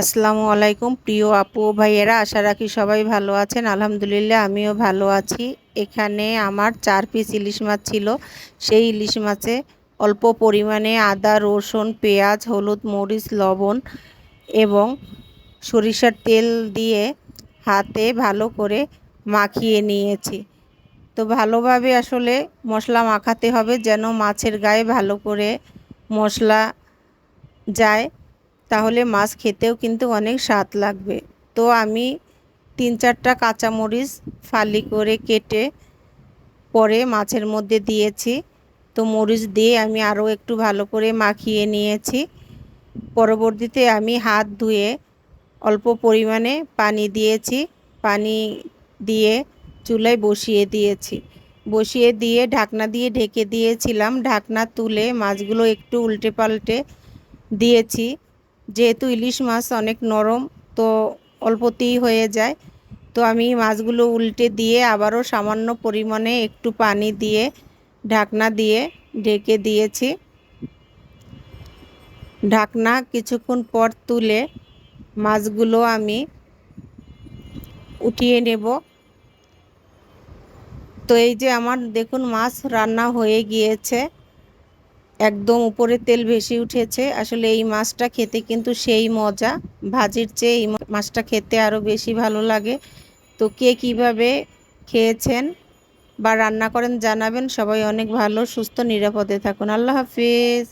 আসসালামু আলাইকুম। প্রিয় আপু ভাইয়েরা, আশা রাখি সবাই ভালো আছেন। আলহামদুলিল্লাহ, আমিও ভালো আছি। এখানে আমার চার পিস ইলিশ মাছ ছিল। সেই ইলিশ মাছে অল্প পরিমাণে আদা, রসুন, পেঁয়াজ, হলুদ, মরিচ, লবণ এবং সরিষার তেল দিয়ে হাতে ভালো করে মাখিয়ে নিয়েছি। তো ভালোভাবে আসলে মশলা মাখাতে হবে যেন মাছের গায়ে ভালো করে মশলা যায়। তাহলে মাছ খেতেও কিন্তু অনেক স্বাদ লাগবে। তো আমি তিন চারটা কাঁচামরিচ ফালি করে কেটে পরে মাছের মধ্যে দিয়েছি। তো মরিচ দিয়ে আমি আরও একটু ভালো করে মাখিয়ে নিয়েছি। পরবর্তীতে আমি হাত ধুয়ে অল্প পরিমাণে পানি দিয়েছি। পানি দিয়ে চুলায় বসিয়ে দিয়েছি। বসিয়ে দিয়ে ঢাকনা দিয়ে ঢেকে দিয়েছিলাম। ঢাকনা তুলে মাছগুলো একটু উল্টে পাল্টে দিয়েছি। যেহেতু ইলিশ মাছ অনেক নরম, তো অল্পতেই হয়ে যায়। তো আমি মাছগুলো উল্টে দিয়ে আবারও সামান্য পরিমাণে একটু পানি দিয়ে, ঢাকনা দিয়ে ঢেকে দিয়েছি। ঢাকনা কিছুক্ষণ পর তুলে মাছগুলো আমি উঠিয়ে নেব। তো এই যে আমার দেখুন মাছ রান্না হয়ে গিয়েছে। একদম উপরে তেল ভেসে উঠেছে। আসলে এই মাছটা খেতে কিন্তু সেই মজা। ভাজির চেয়ে এই মাছটা খেতে আরও বেশি ভালো লাগে। তো কে কীভাবে খেয়েছেন বা রান্না করেন জানাবেন। সবাই অনেক ভালো, সুস্থ, নিরাপদে থাকুন। আল্লাহ হাফিজ।